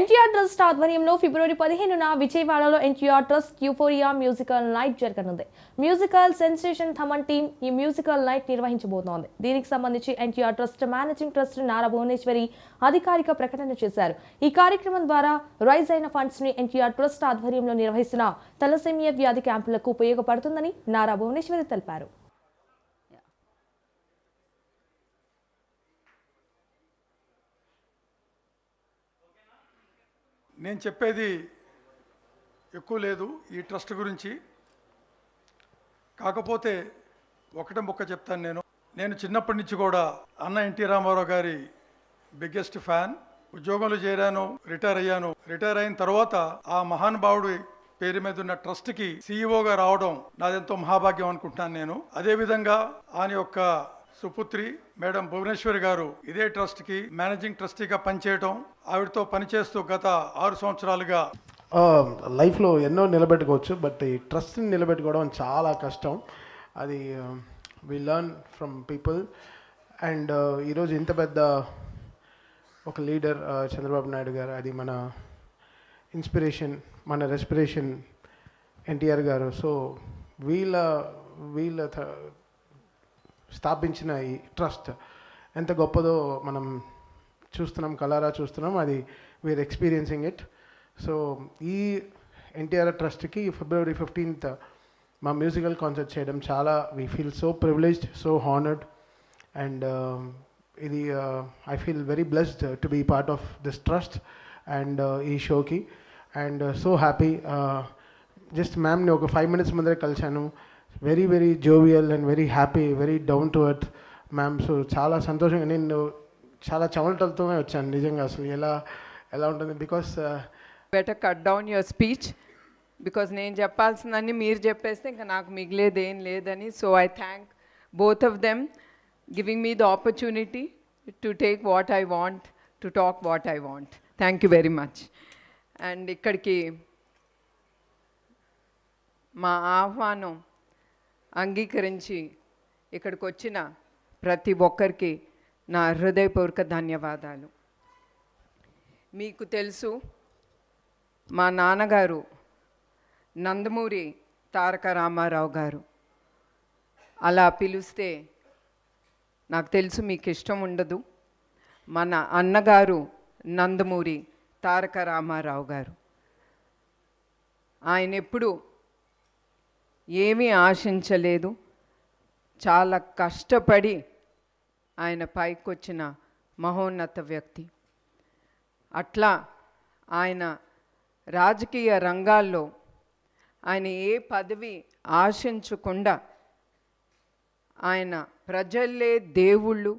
NTR trust ఆధ్వర్యంలో ఫిబ్రవరి పదిహేనున విజయవాడలో NTR trust euphoria musical night జరగనుంది. మ్యూజికల్ సెన్సేషన్ థమన్ టీమ్ ఈ మ్యూజికల్ నైట్ నిర్వహించబోతోంది. దీనికి సంబంధించి NTR trust managing trust Nara Bhuvaneswari అధికారిక ప్రకటన చేశారు. ఈ కార్యక్రమం ద్వారా రైజ్ అయిన ఫండ్స్ని ఎన్టీఆర్ ట్రస్ట్ ఆధ్వర్యంలో నిర్వహిస్తున్న తలసేమియా వ్యాధి క్యాంపులకు ఉపయోగపడుతుందని నారా భువనేశ్వరి తెలిపారు. నేను చెప్పేది ఎక్కువ లేదు ఈ ట్రస్ట్ గురించి. కాకపోతే ఒకటే మొక్క చెప్తాను నేను. నేను చిన్నప్పటి నుంచి కూడా అన్న ఎన్టీ రామారావు గారి బిగ్గెస్ట్ ఫ్యాన్. ఉద్యోగంలో చేరాను రిటైర్ అయ్యాను. రిటైర్ అయిన తర్వాత ఆ మహానుభావుడి పేరు మీద ఉన్న ట్రస్ట్కి సీఈఓగా రావడం నాదెంతో మహాభాగ్యం అనుకుంటున్నాను నేను. అదేవిధంగా ఆయన యొక్క సుపుత్రి మేడం భువనేశ్వరి గారు ఇదే ట్రస్ట్కి మేనేజింగ్ ట్రస్టీగా పనిచేయటం ఆవిడతో పనిచేస్తూ గత ఆరు సంవత్సరాలుగా. లైఫ్లో ఎన్నో నిలబెట్టుకోవచ్చు బట్ ఈ ట్రస్ట్ని నిలబెట్టుకోవడం చాలా కష్టం. అది we learn from people and ఈరోజు ఇంత పెద్ద ఒక లీడర్ చంద్రబాబు నాయుడు గారు అది మన ఇన్స్పిరేషన్ మన రెస్పిరేషన్ ఎన్టీఆర్ గారు. సో వీళ్ళ వీళ్ళ స్థాపించిన ఈ ట్రస్ట్. ఎంత గొప్పదో మనం చూస్తున్నాం కలారా చూస్తున్నాం అది వీఆర్ ఎక్స్పీరియన్సింగ్ ఇట్ సో ఈ ఎన్టీఆర్ ట్రస్ట్కి ఫిబ్రవరి ఫిఫ్టీన్త్ మా మ్యూజికల్ కాన్సర్ట్ చేయడం చాలా we feel so privileged so honoured and ఇది I feel very blessed to be part of this trust and ఈ షోకి అండ్ సో హ్యాపీ జస్ట్ మ్యామ్ని ఒక ఫైవ్ మినిట్స్ ముందరే కలిశాను. Very very jovial and very happy very down to earth ma'am so చాలా సంతోషంగా నేను చాలా చెమటలతోనే వచ్చాను నిజంగా అసలు ఎలా ఎలా ఉంటుంది because better cut down your speech because నేను చెప్పాల్సిందని మీరు చెప్పేస్తే ఇంకా నాకు మిగిలేదు ఏం లేదని so I thank both of them giving me the opportunity to take what I want to talk what I want thank you very much and ఇక్కడికి మా ఆహ్వానం అంగీకరించి ఇక్కడికి వచ్చిన ప్రతి ఒక్కరికి నా హృదయపూర్వక ధన్యవాదాలు. మీకు తెలుసు మా నాన్నగారు నందమూరి తారక రామారావు గారు. అలా పిలిస్తే నాకు తెలుసు మీకు ఇష్టం ఉండదు. మన అన్నగారు నందమూరి తారక రామారావు గారు. ఆయన ఎప్పుడు ఏమీ ఆశించలేదు. చాలా కష్టపడి ఆయన పైకొచ్చిన మహోన్నత వ్యక్తి. అట్లా ఆయన రాజకీయ రంగాల్లో ఆయన ఏ పదవి ఆశించకుండా ఆయన ప్రజల్లే దేవుళ్ళు.